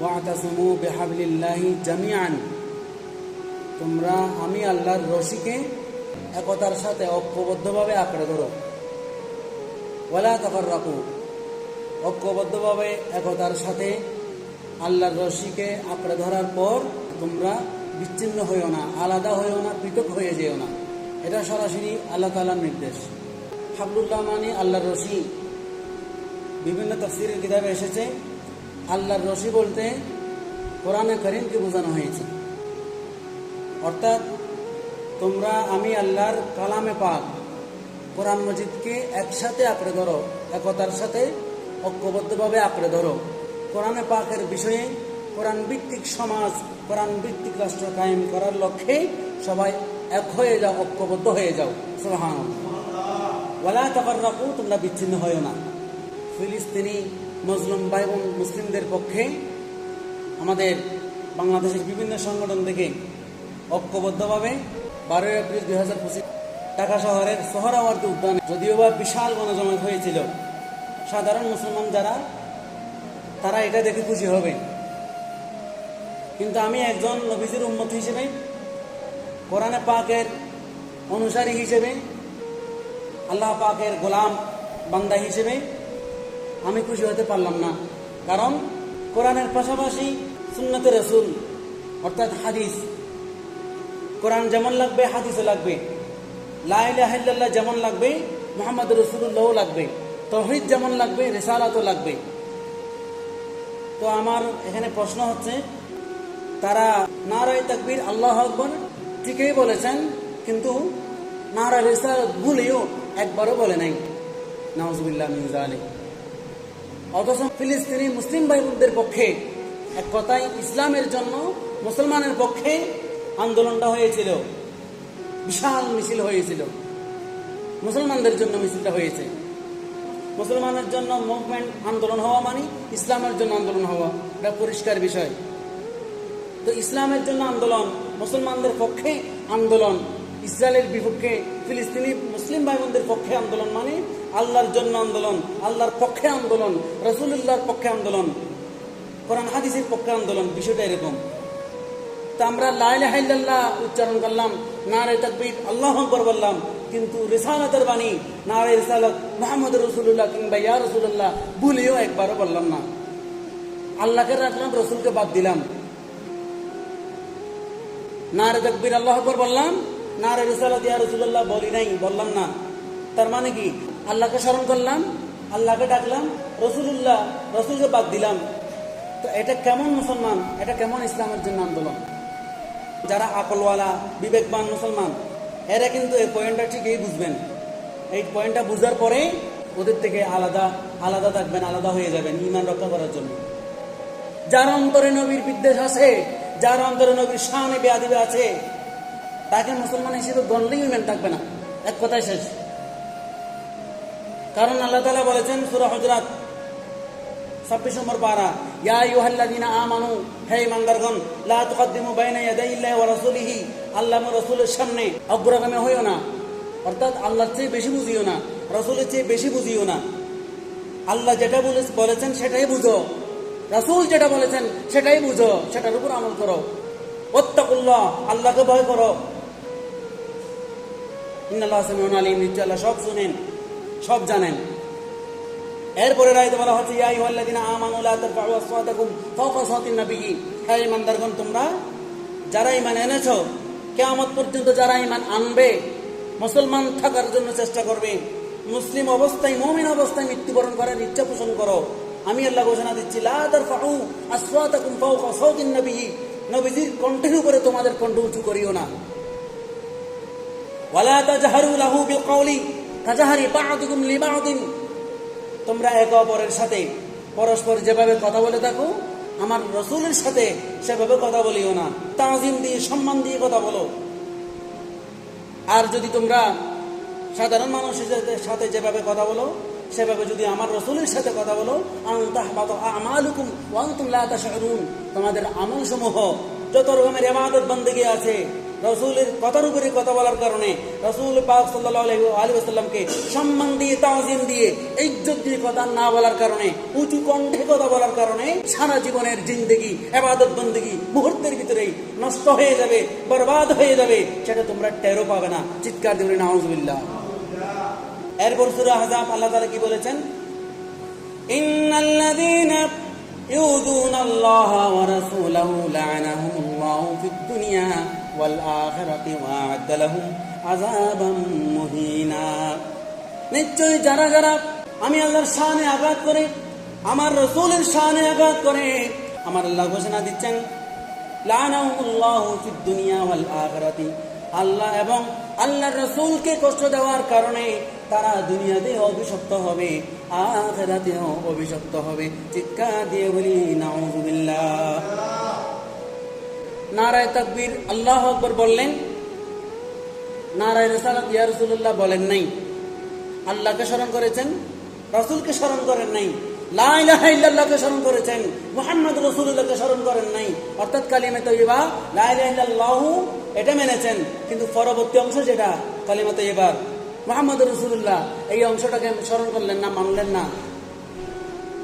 ওয়াতাসমু বেহাবলিল্লাহি জামিয়ান তোমরা আমি আল্লাহর রশিকে একতার সাথে ঐক্যবদ্ধভাবে আঁকড়ে ধরো। ওয়ালা তফর রাখু ঐক্যবদ্ধভাবে একতার সাথে আল্লাহর রশিকে আঁকড়ে ধরার পর তোমরা বিচ্ছিন্ন হইও না, আলাদা হইও না, পৃথক হয়ে যেও না। এটা সরাসরি আল্লাহ তালার নির্দেশ। হাবলুল্লাহ মানে আল্লাহর রশি। বিভিন্ন তফসিরের কিতাবে এসেছে আল্লাহর রশি বলতে কোরআনে করিমকে বোঝানো হয়েছে। অর্থাৎ তোমরা আমি আল্লাহর কালামে পাক কোরআন মজিদকে একসাথে আঁকড়ে ধরো, একতার সাথে ঐক্যবদ্ধভাবে আঁকড়ে ধরো। কোরআনে পাকের বিষয়ে কোরআন ভিত্তিক সমাজ কোরআন ভিত্তিক রাষ্ট্র কায়েম করার লক্ষ্যে সবাই এক হয়ে যাও, ঐক্যবদ্ধ হয়ে যাও। সোহান রাখু তোমরা বিচ্ছিন্ন হয়েও না। ফিলিস্তিনি, মুসলিম ভাই বোন মুসলিমদের পক্ষে আমাদের বাংলাদেশের বিভিন্ন সংগঠন থেকে ঐক্যবদ্ধভাবে বারোই এপ্রিল দুই হাজার পঁচিশ ঢাকা শহরের সোহরাওয়ার্দী উদ্যানে যদিও বা বিশাল গণজমায়েত হয়েছিল, সাধারণ মুসলমান যারা, তারা এটা দেখে খুশি হবে। কিন্তু আমি একজন নবীজির উন্মত হিসেবে, কোরআনে পাকের অনুসারী হিসেবে, আল্লাহ পাকের গোলাম বান্দা হিসেবে আমি খুশি হতে পারলাম না। কারণ কোরআনের পাশাপাশি সুন্নতে রসুল, অর্থাৎ হাদিস। কোরআন যেমন লাগবে, হাদিসও লাগবে। লাইল্লাহ যেমন লাগবে, মোহাম্মদ রসুল্লাহও লাগবে। তহিদ যেমন লাগবে, রেসালাতও লাগবে। তো আমার এখানে প্রশ্ন হচ্ছে, তারা নারায় তাকবীর আল্লাহ আকবর ঠিকই বলেছেন, কিন্তু নারা রেসালত ভুলেও একবারও বলে নাই। নওয়াজবিল্লাহ মির্জা আলী অথচ ফিলিস্তিনি মুসলিম ভাই বোনদের পক্ষে এক কথায় ইসলামের জন্য মুসলমানের পক্ষে আন্দোলনটা হয়েছিল। বিশাল মিছিল হয়েছিল। মুসলমানদের জন্য মিছিলটা হয়েছে। মুসলমানের জন্য মুভমেন্ট আন্দোলন হওয়া মানে ইসলামের জন্য আন্দোলন হওয়া। এটা পরিষ্কার বিষয়। তো ইসলামের জন্য আন্দোলন, মুসলমানদের পক্ষে আন্দোলন ইসরায়েলের বিপক্ষে ফিলিস্তিনি মুসলিম ভাই বোনদের পক্ষে আন্দোলন মানে আল্লাহর জন্য আন্দোলন, আল্লাহর পক্ষে আন্দোলন রসুল্লাহর পক্ষে আন্দোলন, কোরআন হাদিসের পক্ষে আন্দোলন, বিষয়টা এরকম। তা আমরা লাইলাহাইল্লাহ উচ্চারণ করলাম, নারে তাকবীর, আল্লাহ আকবর বললাম, কিন্তু রেসালতের বাণী, নারে রেসালত মোহাম্মদ রসুল্লাহ কিংবা ইয়া রসুল্লাহ ভুলেও একবারও বললাম না। আল্লাহকে রাখলাম, রসুলকে বাদ দিলাম। নারে তাকবির, আল্লাহ আকবর বললাম নারে রেসালত ইয়া রসুল্লাহ বলি নাই, বললাম না। তার মানে কি? আল্লাহকে স্মরণ করলাম, আল্লাহকে ডাকলাম রসুল্লাহ রসুলকে বাদ দিলাম। তো এটা কেমন মুসলমান? এটা কেমন ইসলামের জন্য আন্দোলন? যারা আকলওয়ালা, বিবেকবান মুসলমান, এরা কিন্তু এই পয়েন্টটা ঠিকই বুঝবেন। এই পয়েন্টটা বুঝার পরে ওদের থেকে আলাদা আলাদা থাকবেন, আলাদা হয়ে যাবেন ইমান রক্ষা করার জন্য। যার অন্তরে নবীর বিদ্বেষ আছে, যার অন্তরে নবীর শানে বেয়াদিবে আছে তাকে মুসলমান হিসেবে গণলেই ইমান থাকবে না। এক কথায় শেষ। কারণ আল্লাহ তালা বলেছেন সুরা হজরাত ছাব্বিশ নম্বর পারা, ইয়া ইউহাল্লাযিনা আমানু, হে ইমানদারগণ লা তুকদ্দিমু বাইনা ইয়াদাইল্লাহি ওয়া রাসূলিহি, আল্লাহ রাসূলের সামনে অগ্রগামী হইও না। অর্থাৎ আল্লাহর চেয়ে বেশি বুঝিও না, রাসূলের চেয়ে বেশি বুঝিও না। আল্লাহ যেটা বলেছেন সেটাই বুঝো। রাসূল যেটা বলেছেন সেটাই বুঝো, সেটার উপর আমল করো। ওত্তাকুল্লাহ, আল্লাহকে ভয় করো। ইন্নাল্লাহ সামিউন সব শুনেন, সব জানেন। এরপরে রায়তে বলা হচ্ছে, ইয়া আইয়ুহাল্লাযিনা আমানু লা তারফাউ আসওয়াতাকুম ফাওকা সাওতিন নাবিয়্যি। হে ঈমানদারগণ, তোমরা যারা ঈমান এনেছো, কিয়ামত পর্যন্ত যারা ঈমান আনবে, মুসলমান থাকার জন্য চেষ্টা করবে। মুসলিম অবস্থায়, মুমিন অবস্থায় মৃত্যুবরণ করার ইচ্ছা পোষণ করো। আমি আল্লাহ ঘোষণা দিচ্ছি, লা তারফাউ আসওয়াতাকুম ফাওকা সাওতিন নাবিয়্যি। নবীজির কণ্ঠের উপরে তোমাদের কণ্ঠ উঁচু করিও না। তোমরা একে অপরের সাথে পরস্পর যেভাবে কথা বলে থাকো, আমার রসুলের সাথে সেভাবে কথা বলিও না। তাজিম দিয়ে, সম্মান দিয়ে কথা বলো। আর যদি তোমরা সাধারণ মানুষের সাথে- যেভাবে কথা বলো, সেভাবে যদি আমার রসুলের সাথে কথা বলো তোমাদের আমল সমূহ যত রকমের ইবাদত বন্দেগী আছে রসুলের কথার উপরে কথা বলার কারণে রসুল পাক সাল্লাহ আলী আসাল্লামকে সম্মান দিয়ে তাজিম দিয়ে ইজ্জত দিয়ে কথা না বলার কারণে উঁচু কণ্ঠে কথা বলার কারণে সারা জীবনের জিন্দগি এবাদত বন্দিগি মুহূর্তের ভিতরেই নষ্ট হয়ে যাবে বরবাদ হয়ে যাবে সেটা তোমরা টেরও পাবে না চিৎকার দেবে নাউজুবিল্লাহ এরপর সুরা হাজাব আল্লাহ তাআলা কি বলেছেন ইন্নাল্লাযীনা يؤذون الله ورسوله لعنهم الله في الدنيا والآخرة وأعد لهم عذابا مهينا নিশ্চয়ই যারা যারা আমি আল্লাহর শানে আঘাত করে আমার রসুলের শানে আঘাত করে আমার আল্লাহ ঘোষণা দিচ্ছেন লানাহুল্লাহু ফিদ দুনিয়া ওয়াল আখিরাতি আল্লাহ এবং আল্লাহর রসুলকে কষ্ট দেওয়ার কারণে তারা দুনিয়াতে অভিশপ্ত হবে আখেরাতেও অভিশপ্ত হবে চিৎকার দিয়ে বলি নাউজুবিল্লাহ নারায় তাকবীর আল্লাহ আকবর বললেন, নারায় রেসালাত ইয়া রসুল্লাহ বলেন নাই। আল্লাহকে স্মরণ করেছেন, রসুলকে স্মরণ করেন নাই। লা ইলাহা ইল্লাল্লাহকে স্মরণ করেছেন, মুহাম্মদ রাসূলুল্লাহকে স্মরণ করেন নাই। অর্থাৎ কালিমে তৈবা লা ইলাহা ইল্লাল্লাহু এটা মেনেছেন, কিন্তু পরবর্তী অংশ যেটা, কালিমা তৈবার মোহাম্মদ রসুল্লাহ এই অংশটাকে স্মরণ করলেন না, মানলেন না।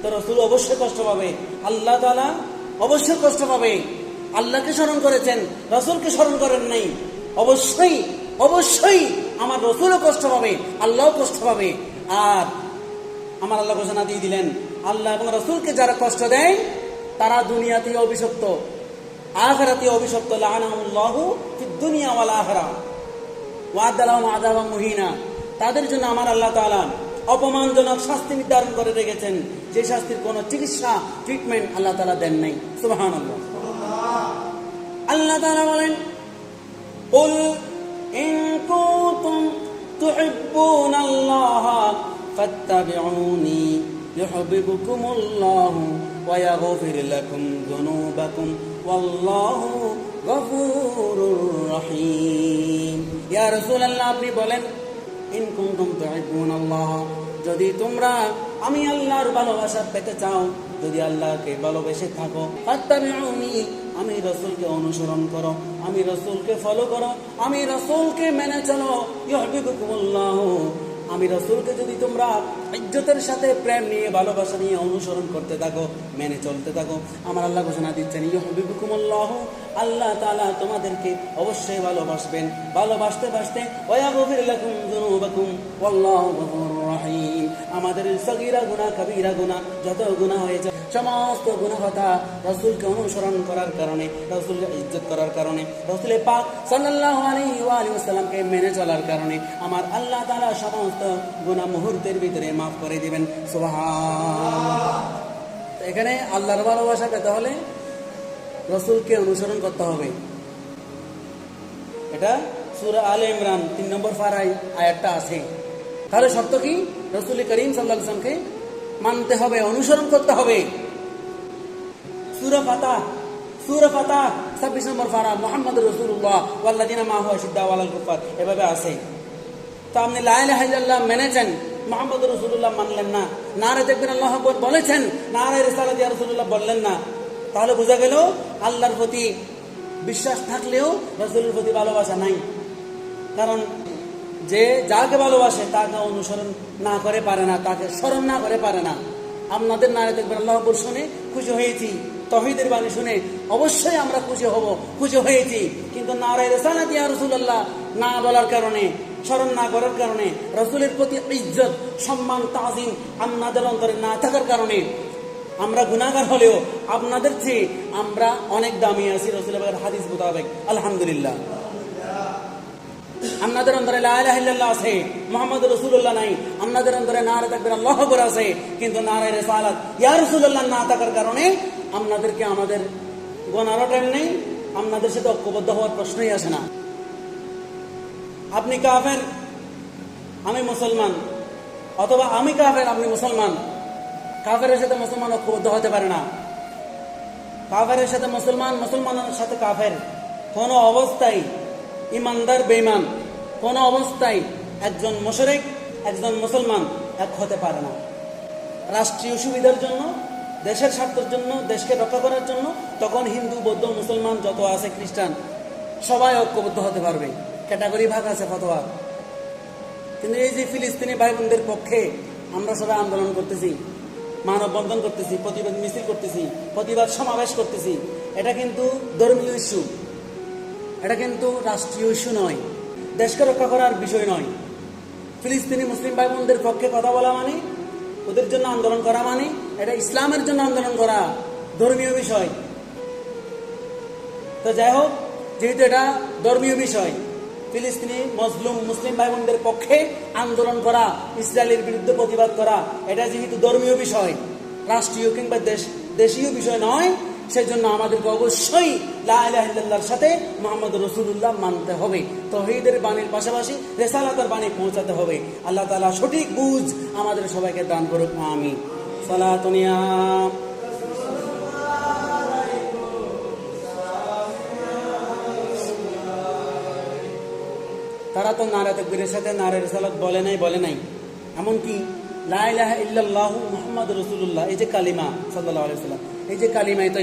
তো রসুল অবশ্যই কষ্ট পাবে, আল্লাহ তালা অবশ্যই কষ্ট পাবে। আল্লাহকে স্মরণ করেছেন, রসুলকে স্মরণ করেন নাই। অবশ্যই অবশ্যই আমার রসুলও কষ্ট পাবে, আল্লাহও কষ্ট পাবে। আর আমার আল্লাহ ঘোষণা দিয়ে দিলেন, আল্লাহ এবং রসুলকে যারা কষ্ট দেয়, তারা দুনিয়াতে অভিশপ্ত, আখরাতে অভিশপ্ত। মুহিনা। তাদের জন্য আমার আল্লাহ তাআলা অপমানজনক শাস্তি নির্ধারণ করে রেখেছেন। যে শাস্তির কোনো চিকিৎসা, ট্রিটমেন্ট আল্লাহ তালা দেন নাই। সুবহানাল্লাহ। আল্লাহ তাআলা বলেন قل إن كنتم تحبون الله فاتبعوني يحببكم الله ويغفر لكم ذنوبكم والله غفور رحيم يا رسول الله আপনি বলেন ইন কুনতুম তুহিব্বুন আল্লাহ যদি তোমরা আমি আল্লাহর ভালোবাসা পেতে চাও যদি আল্লাহকে ভালোবেসে থাকো ফাত্তাবিউনি আমি রসুলকে অনুসরণ করো, আমি রসুলকে ফলো করো, আমি রসুলকে মেনে চলো। ইউহিব্বুকুমুল্লাহ। আমি রসুলকে যদি তোমরা ইজ্জতের সাথে প্রেম নিয়ে, ভালোবাসা নিয়ে অনুসরণ করতে থাকো, মেনে চলতে থাকো, আমার আল্লাহ ঘোষণা দিচ্ছেন ইহবিবুকুমুল্লাহ আল্লাহ তাআলা তোমাদেরকে অবশ্যই ভালোবাসবেন। ভালোবাসতে বাসতে ওয়াগফির লাকুম যুনুবাকুম, ওয়াল্লাহু গফুরুর রহিম। আমাদের সগীরা গুনাহ, কবিরা গুনাহ, যত গুনাহ হয়েছে সমস্ত গুণাহতা রসুলকে অনুসরণ করার কারণে, রসুলকে ইজ্জত করার কারণে রসুলের পাক আলিহি ওয়াসাল্লামকে মেনে চলার কারণে আমার আল্লাহ তালা সমস্ত গুণা মুহূর্তের ভিতরে মাফ করে দিবেন। এখানে আল্লাহর ভালোবাসা পেতে হলে রসুলকে অনুসরণ করতে হবে। এটা সুরা আলে ইমরান, তিন নম্বর ফারাই আয়াতটা আছে। তাহলে সত্য কি? রসুল করিম সাল্লাহ ইসলামকে মানতে হবে, অনুসরণ করতে হবে। সুরা ফাতা সুরা ফাতা ছাব্বিশ নম্বর ফারা মোহাম্মদ রসুল্লাহ ওয়াল্লাদিনা মাহু সিদ্দা ওয়ালাল কুফার এভাবে আছে। তো আপনি লাইলা হাইজাল্লাহ মেনেছেন মোহাম্মদ রসুল্লাহ মানলেন না। নারে দেখবেন আল্লাহ বলেছেন, নারে রেসালাদ রসুল্লাহ বললেন না। তাহলে বোঝা গেল, আল্লাহর প্রতি বিশ্বাস থাকলেও রসুলের প্রতি ভালোবাসা নাই। কারণ যে যাকে ভালোবাসে তাকে অনুসরণ না করে পারে না, তাকে স্মরণ না করে পারে না। আপনাদের নারে দেখবেন আল্লাহ শুনে খুশি হয়েছি, তহিদের বাণী শুনে অবশ্যই আমরা খুশি হব, খুশি হয়েছি। কিন্তু নারায় রেসালাত ইয়া রসুল্লাহ না বলার কারণে, স্মরণ না করার কারণে, রসুলের প্রতি ইজ্জত, সম্মান, তাজিম আপনাদের অন্তরে না থাকার কারণে আমরা গুণাগার হলেও আপনাদের চেয়ে আমরা অনেক দামি আছি। রসুলের হাদিস মোতাবেক। আলহামদুলিল্লাহ। আপনাদের আছে মোহাম্মদ রসুল্লাহ নাই আপনাদের অন্তরে থাকবেন আছে কিন্তু ইয়া রসুল্লাহ না থাকার কারণে আপনাদেরকে আমাদের গোনারও টাইম নেই আপনাদের সাথে ঐক্যবদ্ধ হওয়ার প্রশ্নই আসে না আপনি কাফের আমি মুসলমান অথবা আমি কাফের আপনি মুসলমান কাফেরের সাথে মুসলমান ঐক্যবদ্ধ হতে পারে না কাফেরের সাথে মুসলমান মুসলমানের সাথে কাফের কোনো অবস্থায় ইমানদার বেইমান কোনো অবস্থায় একজন মোশরেক, একজন মুসলমান এক হতে পারে না। রাষ্ট্রীয় সুবিধার জন্য, দেশের স্বার্থের জন্য, দেশকে রক্ষা করার জন্য তখন হিন্দু, বৌদ্ধ, মুসলমান যত আছে খ্রিস্টান, সবাই ঐক্যবদ্ধ হতে পারবে। ক্যাটাগরি ভাগ আছে, ফতোয়া। কিন্তু এই যে ফিলিস্তিনি ভাই বোনদের পক্ষে আমরা সবাই আন্দোলন করতেছি, মানববন্ধন করতেছি, প্রতিবাদ মিছিল করতেছি, প্রতিবাদ সমাবেশ করতেছি, এটা কিন্তু ধর্মীয় ইস্যু এটা কিন্তু রাষ্ট্রীয় ইস্যু নয়, দেশকে রক্ষা করার বিষয় নয়। ফিলিস্তিনি মুসলিম ভাই বোনদের পক্ষে কথা বলা মানে ওদের জন্য আন্দোলন করা মানে এটা ইসলামের জন্য আন্দোলন করা ধর্মীয় বিষয়। তো যাই হোক, যেহেতু এটা ধর্মীয় বিষয়, ফিলিস্তিনি মজলুম মুসলিম ভাই বোনদের পক্ষে আন্দোলন করা, ইসরায়েলের বিরুদ্ধে প্রতিবাদ করা, এটা যেহেতু ধর্মীয় বিষয়, রাষ্ট্রীয় কিংবা দেশ দেশীয় বিষয় নয় সেজন্য আমাদেরকে অবশ্যই লাহিল্লাহর সাথে মোহাম্মদ রসুল্লাহ মানতে হবে। তহিদের বাণীর পাশাপাশি রেসালাতার বাণী পৌঁছাতে হবে। আল্লাহ তালা সঠিক বুঝ আমাদের সবাইকে দান করুক আমি সালাতনিয়া তারা তো নারা তকবীরের সাথে নারে রেসালত বলে নাই বলে নাই। এমনকি লাইলাহ রসুল্লাহ এই যে কালিমা এই যে কালিমাই তো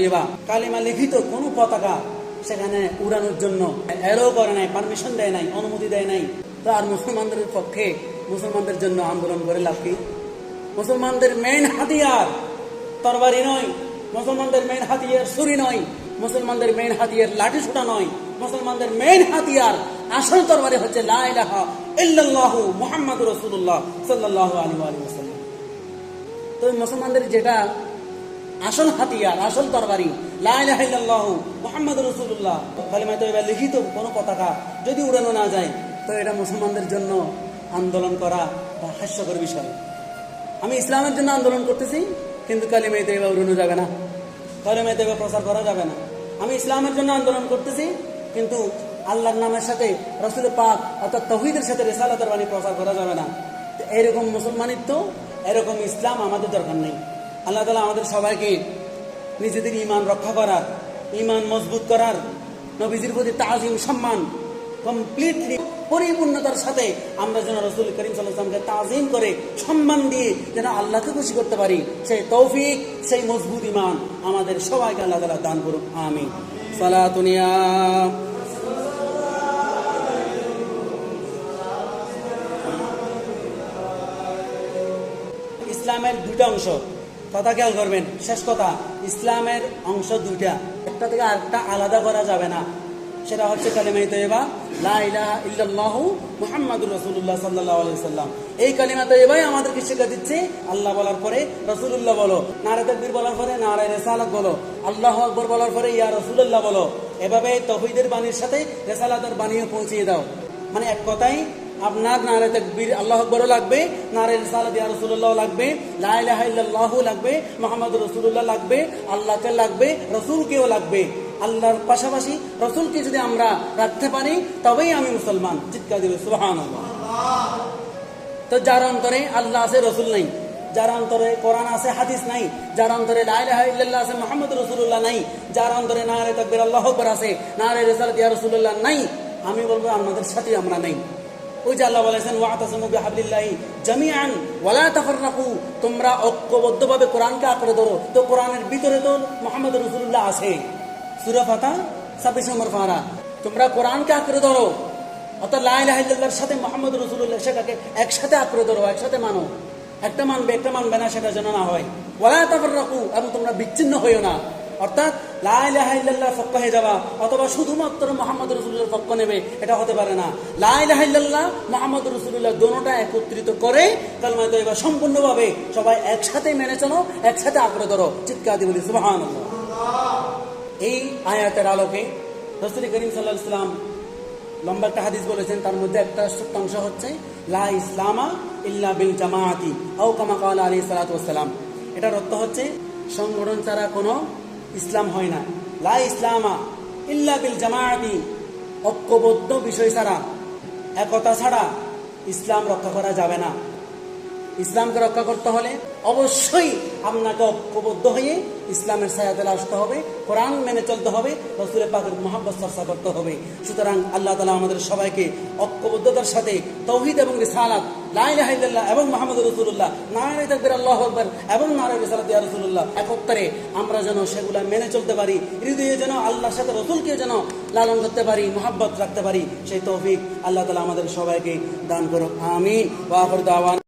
কালিমা লিখিত কোনো পতাকা সেখানে উড়ানোর জন্য এরও করে নাই, পারমিশন দেয় নাই, অনুমতি দেয় নাই। তো আর মুসলমানদের পক্ষে মুসলমানদের জন্য আন্দোলন করে লাভ কি? মুসলমানদের মেইন হাতিয়ার তরবারি নয়, মুসলমানদের মেইন হাতিয়ার ছুরি নয়, মুসলমানদের মেইন হাতিয়ার লাঠি ছোটা নয়, মুসলমানদের মেইন হাতিয়ার আসল তরবারি হচ্ছে লা ইলাহা ইল্লাল্লাহু মুহাম্মাদুর রাসূলুল্লাহ সাল্লাল্লাহু আলাইহি ওয়া সাল্লাম। তো মুসলমানদের যেটা আসল হাতিয়ার, আসল তরবারি, লা ইলাহা ইল্লাল্লাহু মুহাম্মাদুর রাসূলুল্লাহ কালিমা তয়্যিবা লিখিত কোনো পতাকা যদি উড়ানো না যায়, তো এটা মুসলমানদের জন্য আন্দোলন করা বা হাস্যকর বিষয়। আমি ইসলামের জন্য আন্দোলন করতেছি, কিন্তু কালিমা তয়্যিবা উড়ানো যাবে না। কালিমা তয়্যিবা প্রচার করা যাবে না। আমি ইসলামের জন্য আন্দোলন করতেছি, কিন্তু আল্লাহর নামের সাথে রসুল পাক অর্থাৎ তহিদের সাথে রেসালাতের বাণী প্রচার করা যাবে না। তো এরকম মুসলমানিত্ব, এরকম ইসলাম আমাদের দরকার নেই। আল্লাহ তালা আমাদের সবাইকে নিজেদের ইমান রক্ষা করার ইমান মজবুত করার, নবীজির প্রতি তাজিম, সম্মান কমপ্লিটলি পরিপূর্ণতার সাথে আমরা যেন রসুল করিম সাল্লামকে তাজিম করে সম্মান দিয়ে যেন আল্লাহকে খুশি করতে পারি, সেই তৌফিক, সেই মজবুত ইমান আমাদের সবাইকে আল্লাহ তালা দান করুক আমি সালাতুনিয়া ইসলামের দুইটা অংশ। কথা খেয়াল করবেন, শেষ কথা, ইসলামের অংশ দুইটা। একটা থেকে আরেকটা আলাদা করা যাবে না। সেটা হচ্ছে কালিমাই তৈবা লা ইলাহা ইল্লাল্লাহু মুহাম্মাদুর রাসূলুল্লাহ সাল্লাল্লাহু আলাইহি সাল্লাম এই কালিমা তৈবাই আমাদেরকে শিক্ষা দিচ্ছে, আল্লাহ বলার পরে রাসূলুল্লাহ বলো, নারে তাকবীর বলার পরে নারে রিসালাত বলো, আল্লাহু আকবার বলার পরে ইয়া রাসূলুল্লাহ বলো। এভাবে তৌহিদের বাণীর সাথে রিসালাতের বাণীও পৌঁছিয়ে দাও। মানে এক কথাই আপনার নারে তাকবীর আল্লাহ আকবরও লাগবে, নারে রিসালাত ইয়া রাসূলুল্লাহ লাগবে, লা ইলাহা ইল্লাল্লাহু লাগবে, মুহাম্মাদুর রাসূলুল্লাহ লাগবে, আল্লাহকে লাগবে, রাসূলকেও লাগবে। আল্লাহর পাশাপাশি রসুলকে যদি আমরা রাখতে পারি, তবেই আমি মুসলমান। চিৎকার দিবে সুবাহান তো যার অন্তরে আল্লাহ আছে, রসুল নাই। যার অন্তরে কোরআন আছে, হাদিস নাই। যার অন্তরে লাইল্লাহ আছে মোহাম্মদ রসুল্লাহ নাই। যার অন্তরে নারে তকবির আল্লাহ আকবর আছে, নারে রেসালত ইয়া রসুল্লাহ নাই। আমি বলব আমাদের সাথে আমরা নাই। ওই যে আল্লাহ বলেছেন ওয়াতাসমু বিহাবলিল্লাহি জামিআন, ওয়ালা তাফাররাকু। তোমরা ঐক্যবদ্ধভাবে কোরআনকে আঁকড়ে ধরো। তো কোরআনের ভিতরে তো মোহাম্মদ রসুল্লাহ আছে। সুরা ফাতা ছাব্বিশ নম্বর ফারা তোমরা কোরআনকে আঁকড়ে ধরো। অর্থাৎ লাইলাহিল্লার সাথে মোহাম্মদ রসুল্লাহ সেটাকে একসাথে আঁকড়ে ধরো, একসাথে মানো। একটা মানবে একটা মানবে না, সেটা যেন না হয়। ওলা তারপর রাখু এবং তোমরা বিচ্ছিন্ন হইও না। অর্থাৎ লাইলাহিল্লাহ পক্ষ হয়ে যাওয়া, অথবা শুধুমাত্র মোহাম্মদ রসুল্লাহর পক্ষ নেবে, এটা হতে পারে না। লাইলাহিল্লাহ মোহাম্মদ রসুল্লাহ দোনোটা একত্রিত করে কালমায় তো এবার সম্পূর্ণভাবে সবাই একসাথে মেনে চলো, একসাথে আঁকড়ে ধরো। চিৎকার দিয়ে বলি এই আয়াতের আলোকে রসুল করিম সাল্লাহ ইসলাম লম্বা একটা হাদিস বলেছেন, তার মধ্যে একটা সত্যাংশ হচ্ছে, লা ইসলামা ইল্লা বিল জামায়াতি আও কামা কাল আলী সালাতাম এটার অর্থ হচ্ছে, সংগঠন ছাড়া কোনো ইসলাম হয় না। লা ইসলামা ইল্লা বিল জামায়াতি ঐক্যবদ্ধ বিষয় ছাড়া, একতা ছাড়া ইসলাম রক্ষা করা যাবে না। ইসলামকে রক্ষা করতে হলে অবশ্যই আপনাকে ঐক্যবদ্ধ হয়ে ইসলামের ছায়াতলে আসতে হবে, কোরআন মেনে চলতে হবে, রসুলের পাকের মহাব্বত চর্চা করতে হবে। সুতরাং আল্লাহ তালা আমাদের সবাইকে ঐক্যবদ্ধতার সাথে তৌহিদ এবং রিসালাত লাইলাহিল্লাহ এবং মোহাম্মদ রসুল্লাহ নারায় আল্লাহ আকবর এবং নারায় রিসালাত রসুল্লাহ একত্রে আমরা যেন সেগুলা মেনে চলতে পারি, হৃদয়ে যেন আল্লাহর সাথে রসুলকে যেন লালন করতে পারি, মোহাব্বত রাখতে পারি, সেই তৌফিক আল্লাহ তালা আমাদের সবাইকে দান করুক। আমিন। ওয়াফর দাওয়ান।